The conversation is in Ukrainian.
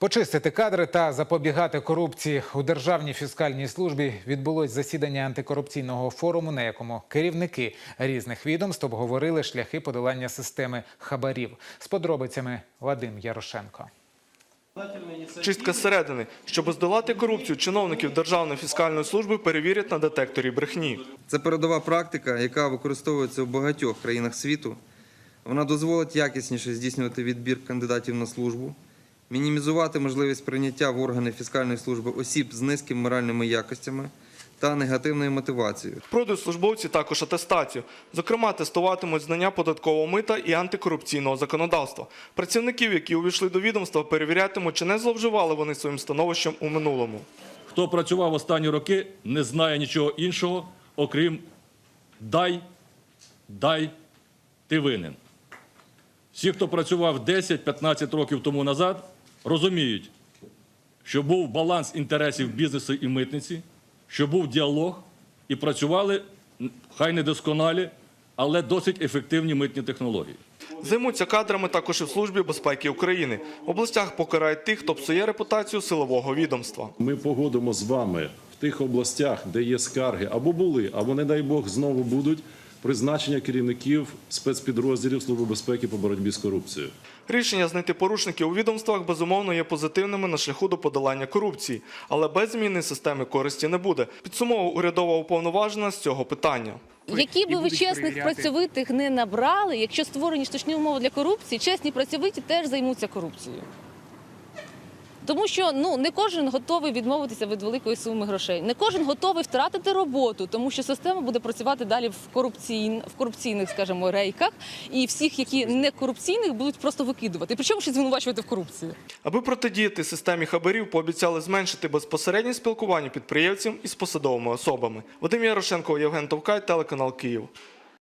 Почистити кадри та запобігати корупції у державній фіскальній службі відбулось засідання антикорупційного форуму, на якому керівники різних відомств обговорили шляхи подолання системи хабарів. З подробицями Вадим Ярошенко. Чистка зсередини. Щоб здолати корупцію, чиновників Державної фіскальної служби перевірять на детекторі брехні. Це передова практика, яка використовується в багатьох країнах світу. Вона дозволить якісніше здійснювати відбір кандидатів на службу, мінімізувати можливість прийняття в органи фіскальної служби осіб з низькими моральними якостями та негативною мотивацією. Пройдуть службовці також атестацію. Зокрема, тестуватимуть знання податкового мита і антикорупційного законодавства. Працівників, які увійшли до відомства, перевірятимуть, чи не зловживали вони своїм становищем у минулому. Хто працював останні роки, не знає нічого іншого, окрім дай, дай, ти винен. Всі, хто працював 10-15 років тому назад, розуміють, що був баланс інтересів бізнесу і митниці, що був діалог, і працювали хай не досконалі, але досить ефективні митні технології. Займуться кадрами також і в службі безпеки України. В областях покарають тих, хто псує репутацію силового відомства. Ми погодимо з вами в тих областях, де є скарги, або були, або, не дай Бог, знову будуть призначення керівників спецпідрозділів Служби безпеки по боротьбі з корупцією. Рішення знайти порушників у відомствах безумовно є позитивними на шляху до подолання корупції, але без зміни системи користі не буде. Підсумовував урядова уповноважена з цього питання. Які би ви чесних перевіряти. працьовитих не набрали, якщо створені штучні умови для корупції, чесні працьовиті теж займуться корупцією. Тому що ну не кожен готовий відмовитися від великої суми грошей. Не кожен готовий втратити роботу, тому що система буде працювати далі в корупційн, в корупційних, скажімо, рейках, і всіх, які не корупційних, будуть просто викидувати. Причому ще звинувачувати в корупції. Аби протидіяти системі хабарів, пообіцяли зменшити безпосереднє спілкування підприємців із посадовими особами. Вадим Ярошенко, Євген Товкай, телеканал Київ.